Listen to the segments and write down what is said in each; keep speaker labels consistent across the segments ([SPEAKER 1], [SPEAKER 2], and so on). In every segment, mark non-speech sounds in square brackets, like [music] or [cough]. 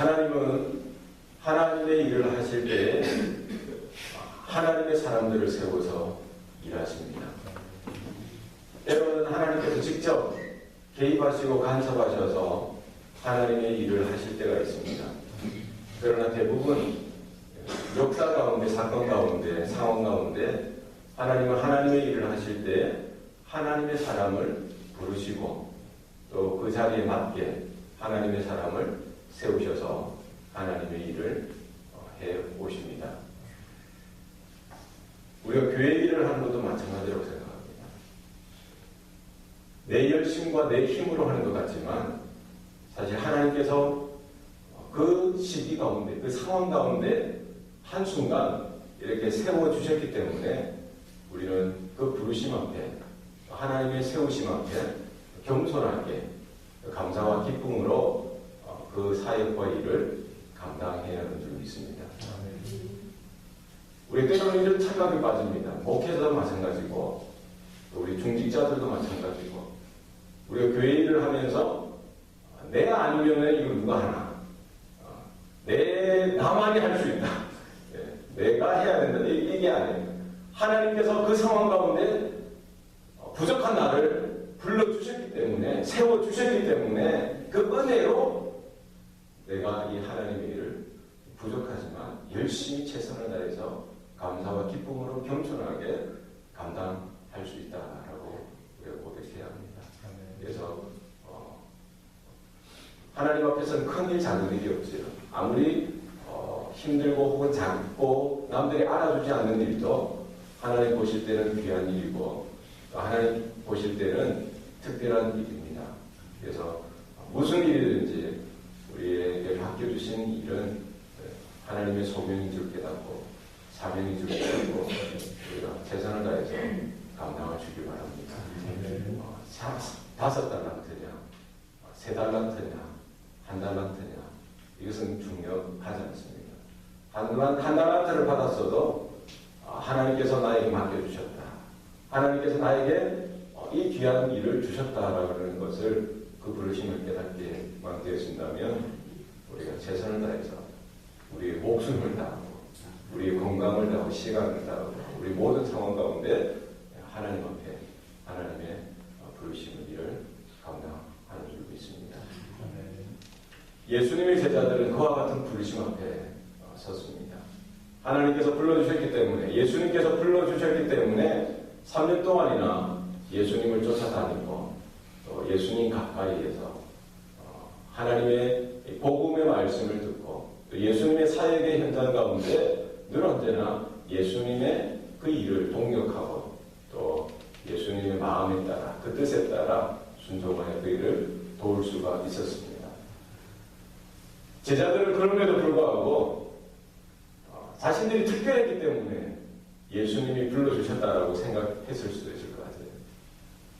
[SPEAKER 1] 하나님은 하나님의 일을 하실 때 하나님의 사람들을 세워서 일하십니다. 때로는 하나님께서 직접 개입하시고 간섭하셔서 하나님의 일을 하실 때가 있습니다. 그러나 대부분 역사 가운데, 사건 가운데, 상황 가운데 하나님은 하나님의 일을 하실 때 하나님의 사람을 부르시고 또 그 자리에 맞게 하나님의 사람을 세우셔서 하나님의 일을 어, 해 오십니다. 우리가 교회 일을 하는 것도 마찬가지라고 생각합니다. 내 열심과 내 힘으로 하는 것 같지만 사실 하나님께서 그 시기 가운데, 그 상황 가운데 한순간 이렇게 세워주셨기 때문에 우리는 그 부르심 앞에 하나님의 세우심 앞에 겸손하게 감사와 기쁨으로 어, 그 사역과 일을 감당해야 하는 줄 믿습니다. 우리 때로는 이런 착각에 빠집니다. 목회자도 마찬가지고 또 우리 중직자들도 마찬가지고 우리가 교회 일을 하면서 내가 아니면 이거 누가 하나 어, 내 나만이 할 수 있다. [laughs] 예, 내가 해야 된다. 이- 이게 아니에요. 하나님께서 그 상황 가운데 어, 부족한 나를 불러주셨기 때문에 세워주셨기 때문에 그 은혜로 내가 이 하나님의 일을 부족하지만 열심히 최선을 다해서 감사와 기쁨으로 겸손하게 감당할 수 있다라고 우리가 고백해야 합니다. 그래서 어, 하나님 앞에서는 큰 일, 작은 일이 없어요. 아무리 어, 힘들고 혹은 작고 남들이 알아주지 않는 일도 하나님 보실 때는 귀한 일이고 또 하나님 보실 때는 특별한 일입니다. 그래서 무슨 일이든지 맡겨주신 일은 하나님의 소명인 줄 깨닫고 사명인 줄 깨닫고 우리가 최선을 다해서 감당을 주기 바랍니다. 어, 사- 다섯 달란트냐, 어, 세 달란트냐, 한 달란트냐 이것은 중요하지 않습니다. 한, 달- 한 달란트를 받았어도 어, 하나님께서 나에게 맡겨주셨다. 하나님께서 나에게 어, 이 귀한 일을 주셨다라는 것을 그 부르심을 깨닫게 만 되어진다면 우리가 최선을 다해서 우리의 목숨을 다하고 우리의 건강을 다하고 시간을 다하고 우리 모든 상황 가운데 하나님 앞에 하나님의 어, 부르심을 일을 감당하는 줄 믿습니다. 예수님의 제자들은 그와 같은 부르심 앞에 어, 섰습니다. 하나님께서 불러주셨기 때문에 예수님께서 불러주셨기 때문에 3년 동안이나 예수님을 쫓아다니고 또 예수님 가까이에서 어, 하나님의 복음의 말씀을 듣고 또 예수님의 사역의 현장 가운데 늘 언제나 예수님의 그 일을 동력하고 또 예수님의 마음에 따라 그 뜻에 따라 순종하여 그 일을 도울 수가 있었습니다. 제자들은 그럼에도 불구하고 어, 자신들이 특별했기 때문에 예수님이 불러주셨다라고 생각했을 수도 있을 것 같아요.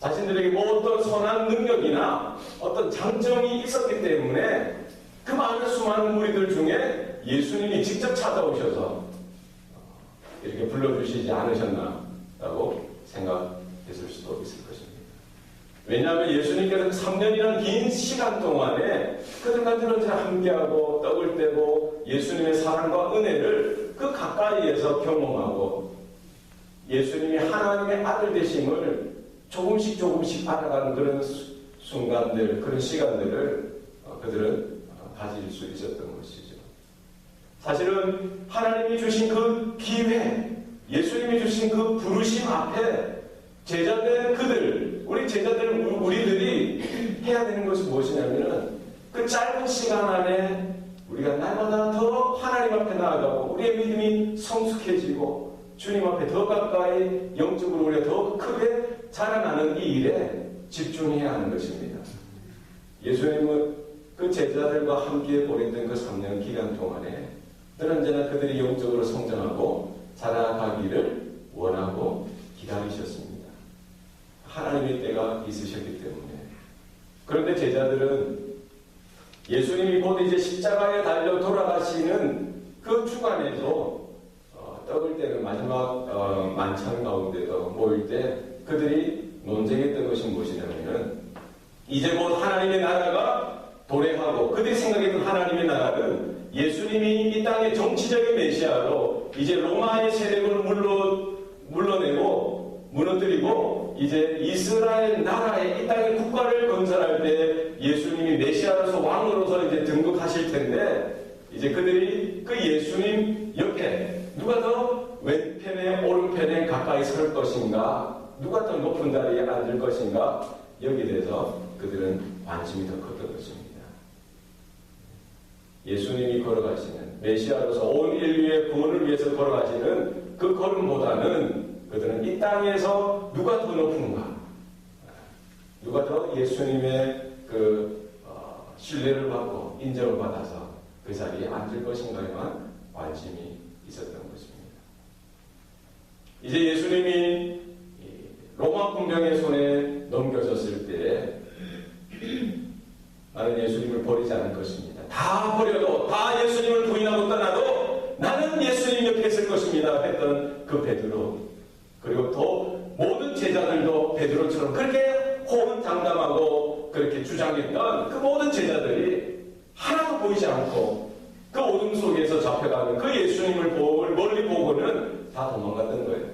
[SPEAKER 1] 자신들에게 뭐 어떤 선한 능력이나 어떤 장점이 있었기 때문에 그 많은 수많은 무리들 중에 예수님이 직접 찾아오셔서 어, 이렇게 불러주시지 않으셨나라고 생각했을 수도 있을 것입니다. 왜냐하면 예수님께서 3년이라는 긴 시간 동안에 그들과 언제나 함께하고 떡을 떼고 예수님의 사랑과 은혜를 그 가까이에서 경험하고 예수님이 하나님의 아들 되심을 조금씩 조금씩 알아가는 그런 수- 순간들, 그런 시간들을 어, 그들은 어, 가질 수 있었던 것이죠. 사실은 하나님이 주신 그 기회, 예수님이 주신 그 부르심 앞에 제자된 그들, 우리 제자들, 우리들이 해야 되는 것이 무엇이냐면은 그 짧은 시간 안에 우리가 날마다 더 하나님 앞에 나아가고 우리의 믿음이 성숙해지고 주님 앞에 더 가까이 영적으로 우리가 더 크게 자라나는 이 일에 집중해야 하는 것입니다. 예수님은 그 제자들과 함께 보냈던 그 3년 기간 동안에 늘 언제나 그들이 영적으로 성장하고 자라가기를 원하고 기다리셨습니다. 하나님의 때가 있으셨기 때문에. 그런데 제자들은 예수님이 곧 이제 십자가에 달려 돌아가시는 그 주간에도 어, 떡을 때는 마지막 어, 만찬 가운데도 모일 때 그들이 논쟁했던 것이 무엇이냐면은 이제 곧 하나님의 나라가 도래하고 그들이 생각했던 하나님의 나라는 예수님이 이 땅의 정치적인 메시아로 이제 로마의 세력을 물러, 물러내고 무너뜨리고 이제 이스라엘 나라의 이 땅의 국가를 건설할 때 예수님이 메시아로서 왕으로서 이제 등극하실 텐데 이제 그들이 그 예수님 옆에 누가 더 왼편에 오른편에 가까이 설 것인가 누가 더 높은 자리에 앉을 것인가 여기에 대해서 그들은 관심이 더 컸던 것입니다. 예수님이 걸어가시는 메시아로서 온 인류의 구원을 위해서 걸어가시는 그 걸음보다는 그들은 이 땅에서 누가 더 높은가 누가 더 예수님의 그 어, 신뢰를 받고 인정을 받아서 그 자리에 앉을 것인가에만 관심이 있었던 것입니다. 이제 예수님이 로마 군병의 손에 넘겨졌을 때 나는 예수님을 버리지 않을 것입니다. 다 버려도 다 예수님을 부인하고 떠나도 나는 예수님 옆에 있을 것입니다. 했던 그 베드로 그리고 또 모든 제자들도 베드로처럼 그렇게 호언장담하고 그렇게 주장했던 그 모든 제자들이 하나도 보이지 않고 그 어둠 속에서 잡혀가는 그 예수님을 멀리 보고는 다 도망갔던 거예요.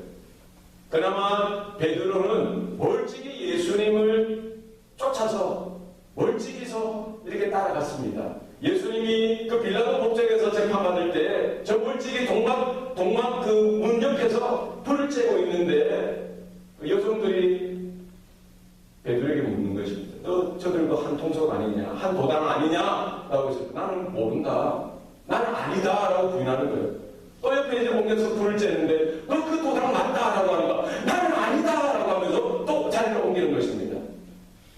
[SPEAKER 1] 그나마 베드로는 멀찍이 예수님을 쫓아서 멀찍이서 이렇게 따라갔습니다. 예수님이 그 빌라도 법정에서 재판받을 때저 멀찍이 동막 동막 그문 옆에서 불을 쬐고 있는데 그 여성들이 베드로에게 묻는 것입니다. 너 저들도 한 통속 아니냐, 한 도당 아니냐?라고 해서 나는 모른다. 나는 아니다 라고 부인하는 거예요. 또 옆에 이제 옮겨서 불을 쬐는데 너 그 도당 맞다 라고 하니까 나는 아니다 라고 하면서 또 자리를 옮기는 것입니다.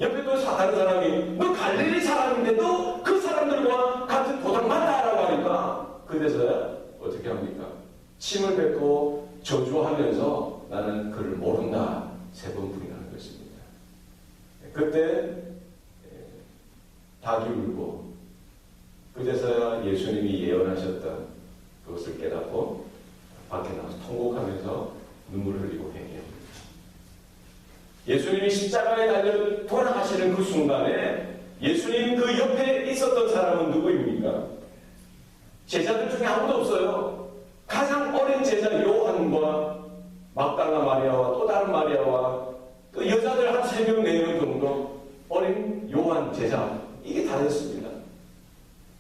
[SPEAKER 1] 옆에 또 다른 사람이 너 갈릴리 사람인데 너 그 사람들과 같은 도당 맞다라고 하니까 그래서야 어떻게 합니까? 침을 뱉고 저주하면서 나는 그를 모른다 세 번 부인하는 것입니다. 그때 닭이 울고 그제서야 예수님이 예언하셨던 그것을 깨닫고 밖에 나와서 통곡하면서 눈물을 흘리고 회개합니다. 예수님이 십자가에 달려 돌아가시는 그 순간에 예수님 그 옆에 있었던 사람은 누구입니까? 제자들 중에 아무도 없어요. 가장 어린 제자 요한과 막달라 마리아와 또 다른 마리아와 그 여자들 한세 명, 네명 정도 어린 요한 제자 이게 다였습니다.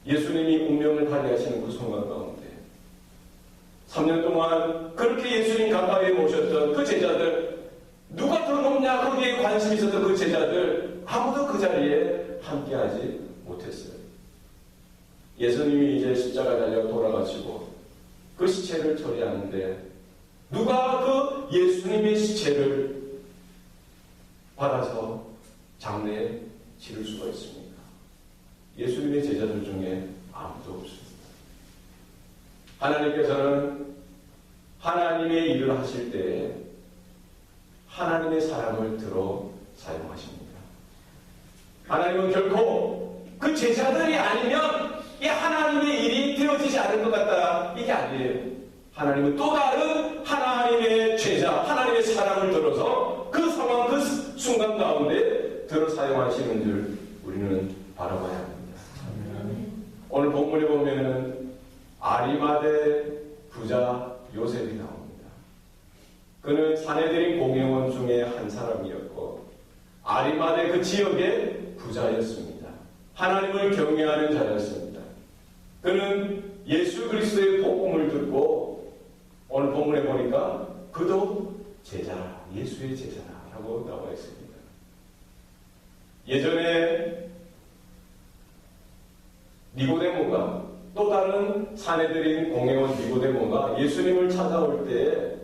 [SPEAKER 1] 예수님이 운명을 달리하시는 그 순간 가운데 3년 동안 그렇게 예수님 가까이 모셨던 그 제자들 누가 더 높냐 거기에 관심 있었던 그 제자들 아무도 그 자리에 함께하지 못했어요. 예수님이 이제 십자가 달려 돌아가시고 그 시체를 처리하는데 누가 그 예수님의 시체를 받아서 장례에 치를 수가 있습니까? 예수님의 제자들 중에 아무도 없습니다. 하나님께서는 하나님의 일을 하실 때 하나님의 사람을 들어 사용하십니다. 하나님은 결코 그 제자들이 아니면 이 하나님의 일이 되어지지 않을 것 같다. 이게 아니에요. 하나님은 또 다른 하나님의 제자, 하나님의 사람을 들어서 그 상황, 그 순간 가운데 들어 사용하시는 줄 우리는 바라봐야 합니다. 오늘 본문에 보면은 아리마대 부자 요셉이 나옵니다. 그는 사내들인 공회원 중에 한 사람이었고 아리마대 그 지역의 부자였습니다. 하나님을 경외하는 자였습니다. 그는 예수 그리스도의 복음을 듣고 오늘 본문에 보니까 그도 제자라 예수의 제자라라고 나와 있습니다. 예전에 니고데모가 또 다른 사내들인 공회원 니고데모가 예수님을 찾아올 때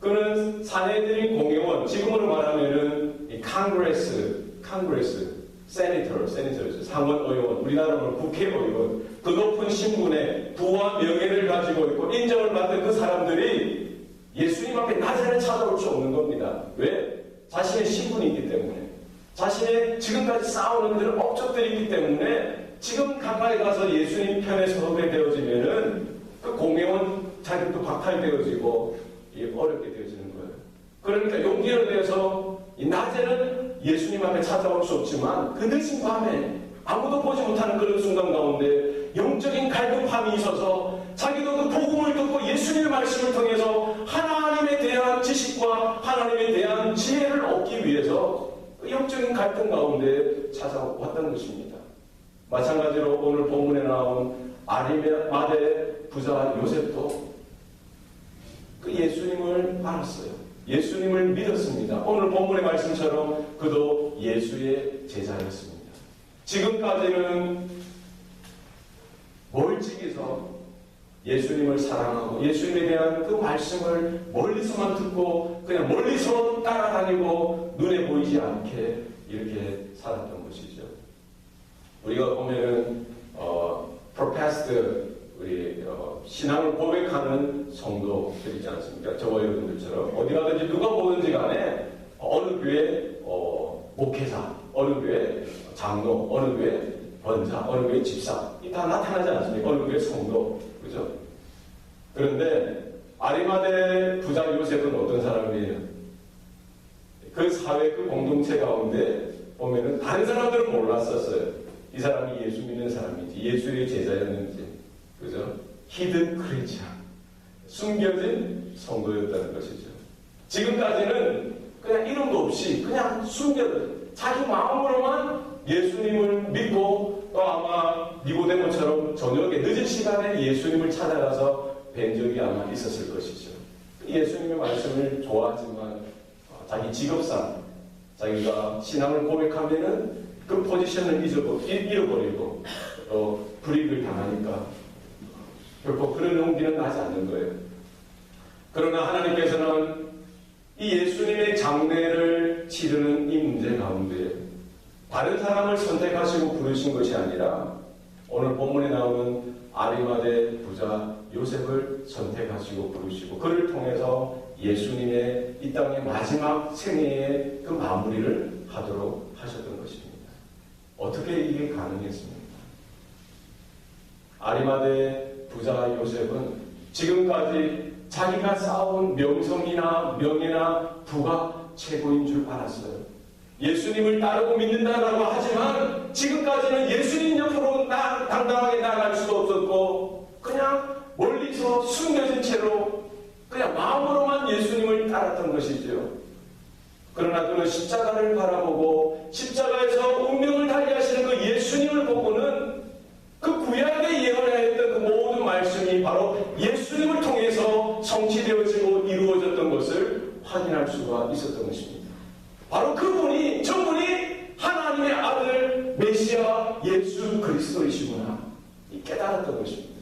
[SPEAKER 1] 그는 사내들인 공회원 지금으로 말하면은 이 캉그레스 캉그레스 세니터 세니터 상원 의원 우리나라로 국회의원 그 높은 신분에 부와 명예를 가지고 있고 인정을 받은 그 사람들이 예수님 앞에 낮에는 찾아올 수 없는 겁니다. 왜? 자신의 신분이 있기 때문에 자신의 지금까지 쌓아오는 그런 업적들이 있기 때문에 지금 가까이 가서 예수님 편에 서게 되어지면은 그 공회원 자격도 박탈되어지고 어렵게 되어지는 거예요. 그러니까 용기를 내서 이 낮에는 예수님 앞에 찾아올 수 없지만 그 늦은 밤에 아무도 보지 못하는 그런 순간 가운데 영적인 갈급함이 있어서 자기도 그 복음을 듣고 예수님의 말씀을 통해서 하나님에 대한 지식과 하나님에 대한 지혜를 얻기 위해서 그 영적인 갈등 가운데 찾아왔던 것입니다. 마찬가지로 오늘 본문에 나온 아리마대 부자 요셉도 그 예수님을 알았어요. 예수님을 믿었습니다. 오늘 본문의 말씀처럼 그도 예수의 제자였습니다. 지금까지는 멀찍이서 예수님을 사랑하고 예수님에 대한 그 말씀을 멀리서만 듣고 그냥 멀리서 따라다니고 눈에 보이지 않게 이렇게 살았던 것이죠. 우리가 보면은 어, professed 신앙을 고백하는 성도들 있지 않습니까? 저와 여러분들처럼 어디 가든지 누가 보든지 간에 어느 교회 어, 목회자, 어느 교회 장로, 어느 교회 권사, 어느 교회 집사 이다 나타나지 않습니까? 어느 교회 성도 그죠? 그런데 아리마대 부자 요셉은 어떤 사람이에요? 그 사회 그 공동체 가운데 보면은 다른 사람들은 몰랐었어요. 이 사람이 예수 믿는 사람인지 예수의 제자였는지 그죠? 히든 크리스천 숨겨진 성도였다는 것이죠. 지금까지는 그냥 이름도 없이 그냥 숨겨 자기 마음으로만 예수님을 믿고 또 아마 니고데모처럼 저녁에 늦은 시간에 예수님을 찾아가서 뵌 적이 아마 있었을 것이죠. 예수님의 말씀을 좋아하지만 어, 자기 직업상 자기가 신앙을 고백하면은 그 포지션을 잊어버, 잃어버리고 또 불이익을 당하니까 결코 그런 용기는 나지 않는 거예요. 그러나 하나님께서는 이 예수님의 장례를 치르는 이 문제 가운데 다른 사람을 선택하시고 부르신 것이 아니라 오늘 본문에 나오는 아리마대 부자 요셉을 선택하시고 부르시고 그를 통해서 예수님의 이 땅의 마지막 생애의 그 마무리를 하도록 하셨던 것입니다. 어떻게 이게 가능했습니까? 아리마대 부자 요셉은 지금까지 자기가 쌓아온 명성이나 명예나 부가 최고인 줄 알았어요. 예수님을 따르고 믿는다라고 하지만 지금까지는 예수님 옆으로 나, 당당하게 나갈 수도 없었고 그냥 멀리서 숨겨진 채로 그냥 마음으로만 예수님을 따랐던 것이죠. 그러나 그는 십자가를 바라보고 십자가에서 운명을 달리하시는 그 예수님을 보고는 그 구약에 예언하였던 그 모든 말씀이 바로 예수님을 통해서 성취되어지고 이루어졌던 것을 확인할 수가 있었던 것입니다. 바로 그분이 저분이 하나님의 아들 메시아 예수 그리스도이시구나 이 깨달았던 것입니다.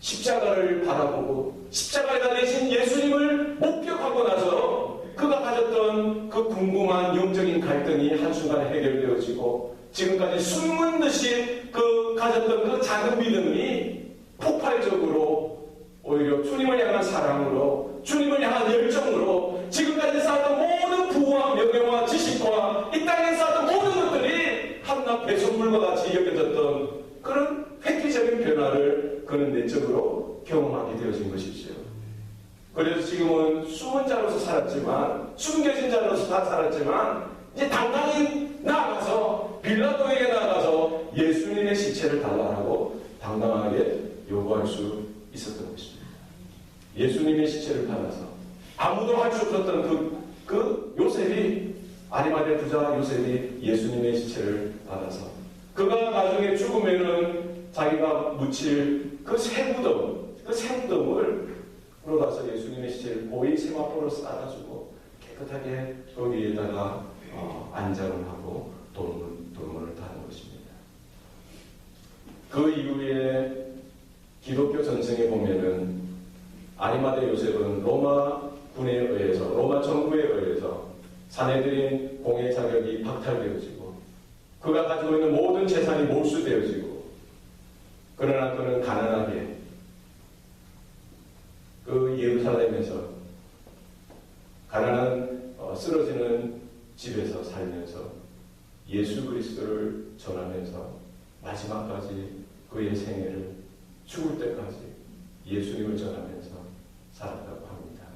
[SPEAKER 1] 십자가를 바라보고 십자가에 달리신 예수님을 목격하고 나서 그가 가졌던 그 궁금한 영적인 갈등이 한순간에 해결되어지고 지금까지 숨은 듯이 그 가졌던 그 작은 믿음이 폭발적으로 오히려 주님을 향한 사랑으로 주님을 향한 열정으로 지금까지 쌓았던 모든 부와 명예와 지식과 이 땅에 쌓았던 모든 것들이 한낱 배송물과 같이 여겨졌던 그런 획기적인 변화를 그는 내적으로 경험하게 되어진 것이죠. 그래서 지금은 숨은 자로서 살았지만 숨겨진 자로서 다 살았지만 이제 당당히 나가서 빌라도에게 나가서 예수님의 시체를 달라고 당당하게 요구할 수 있었던 것입니다. 예수님의 시체를 달아서 아무도 할 수 없었던 그, 그 요셉이 아리마대 부자 요셉이 예수님의 시체를 받아서 그가 나중에 죽으면은 자기가 묻힐 그 새무덤, 그 새무덤을 끌어다서 예수님의 시체를 고이 세마포로 싸가지고 깨끗하게 거기에다가 어, 안장을 하고 돌문, 돌문을 다는 것입니다. 그 이후에 기독교 전승에 보면은 아리마대 요셉은 로마 군에 의해서 로마 정부에 의해서 사내들인 공의 자격이 박탈되어지고 그가 가지고 있는 모든 재산이 몰수되어지고 그러나 그는 가난하게 그 예루살렘에서 가난한 어, 쓰러지는 집에서 살면서 예수 그리스도를 전하면서 마지막까지 그의 생애를 죽을 때까지 예수님을 전하면서 살았다고 합니다.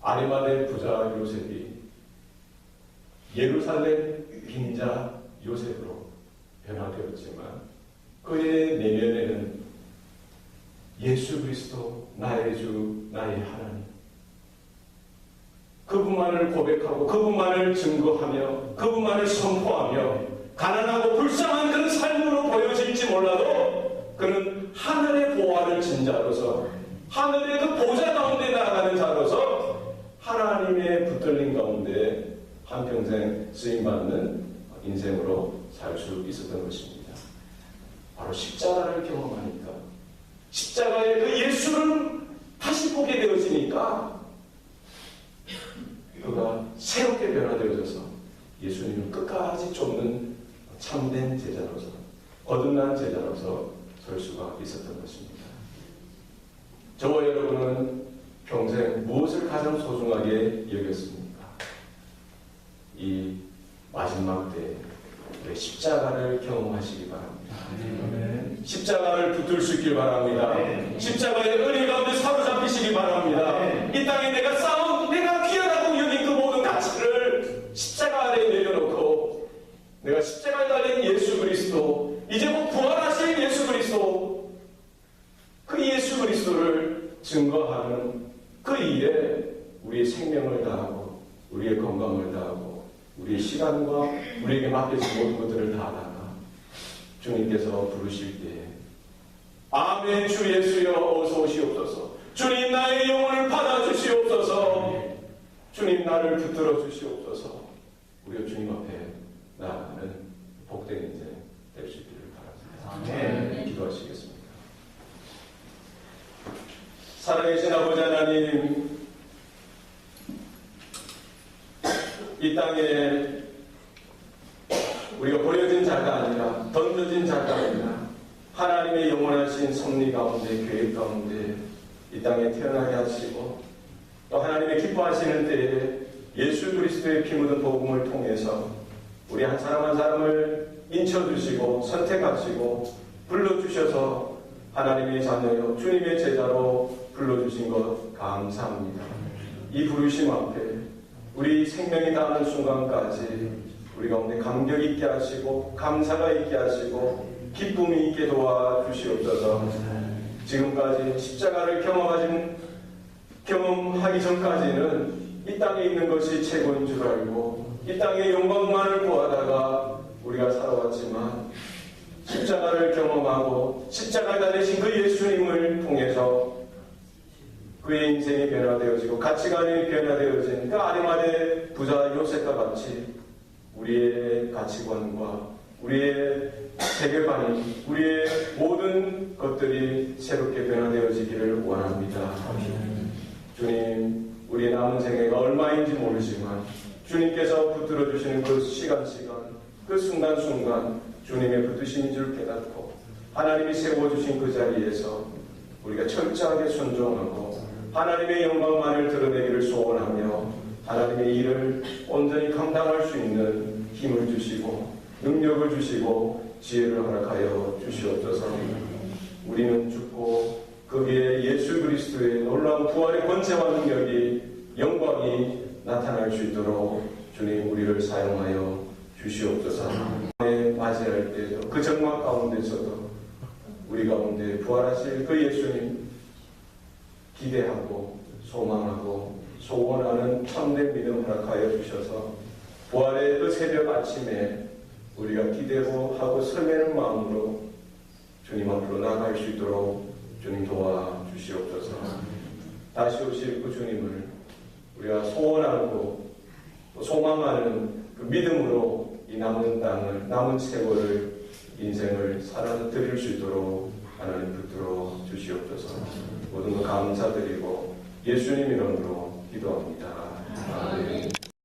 [SPEAKER 1] 아리마대 부자 요셉이 예루살렘 빈자 요셉으로 변화되었지만 그의 내면에는 예수 그리스도 나의 주 나의 하나님 그분만을 고백하고 그분만을 증거하며 그분만을 선포하며 가난하고 불쌍한 그런 삶으로 보여질지 몰라도 그는 하늘의 보화를 진 자로서 하늘의 그 한평생 쓰임받는 인생으로 살 수 있었던 것입니다. 바로 십자가를 경험하니까 십자가의 그 예수를 다시 보게 되어지니까 그가 새롭게 변화되어져서 예수님을 끝까지 쫓는 참된 제자로서 거듭난 제자로서 설 수가 있었던 것입니다. 저와 여러분은 평생 무엇을 가장 소중하게 여겼습니까? 이 마지막 때 십자가를 경험하시기 바랍니다. 십자가를 붙들 수 있길 바랍니다. 십자가의 은혜 가운데 사로잡히시기 바랍니다. 이 땅에 내가 쌓은 내가 귀하다고 여긴 그 모든 가치를 십자가 아래에 내려놓고 내가 십자가에 달린 예수 그리스도 이제 곧 부활하실 예수 그리스도 그 예수 그리스도를 증거하는 그 일에 우리의 생명을 다하고 우리의 건강을 다하고 우리의 시간과 우리에게 맡겨진 모든 것들을 다 하다가 주님께서 부르실 때에 아멘 주 예수여 어서 오시옵소서. 주님 나의 영혼을 받아주시옵소서. 주님 나를 붙들어 주시옵소서. 우리가 주님 앞에 나아가는 복된 인생 될 수 있기를 바랍니다.
[SPEAKER 2] 아멘.
[SPEAKER 1] 기도하시겠습니다. 살아계신 아버지 하나님 이 땅에 우리가 버려진 자가 아니라 던져진 자가 아니라 하나님의 영원하신 섭리 가운데 계획 가운데 이 땅에 태어나게 하시고 또 하나님의 기뻐하시는 때에 예수 그리스도의 피 묻은 복음을 통해서 우리 한 사람 한 사람을 인쳐주시고 선택하시고 불러주셔서 하나님의 자녀요 주님의 제자로 불러주신 것 감사합니다. 이 부르심 앞에 우리 생명이 닿는 순간까지 우리 가운데 감격 있게 하시고 감사가 있게 하시고 기쁨이 있게 도와주시옵소서. 지금까지 십자가를 경험하신 경험하기 전까지는 이 땅에 있는 것이 최고인 줄 알고 이 땅의 영광만을 구하다가 우리가 살아왔지만 십자가를 경험하고 십자가에 달리신 그 예수님을 통해서 그의 인생이 변화되어지고 가치관이 변화되어진 그 아리마대 부자 요셉과 같이 우리의 가치관과 우리의 세계관이 우리의 모든 것들이 새롭게 변화되어지기를 원합니다. 주님, 우리의 남은 생애가 얼마인지 모르지만 주님께서 붙들어 주시는 그 시간 시간, 그 순간 순간 주님의 붙드심인 줄 깨닫고 하나님이 세워 주신 그 자리에서 우리가 철저하게 순종하고 하나님의 영광만을 드러내기를 소원하며 하나님의 일을 온전히 감당할 수 있는 힘을 주시고 능력을 주시고 지혜를 허락하여 주시옵소서. 우리는 죽고 거기에 예수 그리스도의 놀라운 부활의 권세와 능력이 영광이 나타날 수 있도록 주님 우리를 사용하여 주시옵소서. 에 맞이할 때도 그 정막 가운데서도 우리 가운데 부활하실 그 예수님 기대하고 소망하고 소원하는 참된 믿음 허락하여 주셔서 부활의 그 새벽 아침에 우리가 기대고 하고 설레는 마음으로 주님 앞으로 나아갈 수 있도록 주님 도와주시옵소서. 다시 오실 그 주님을 우리가 소원하고 또 소망하는 그 믿음으로 이 남은 땅을 남은 세월을 인생을 살아 드릴 수 있도록 하나님 붙들어 주시옵소서. 모든 것 감사드리고 예수님 이름으로 기도합니다. 아멘.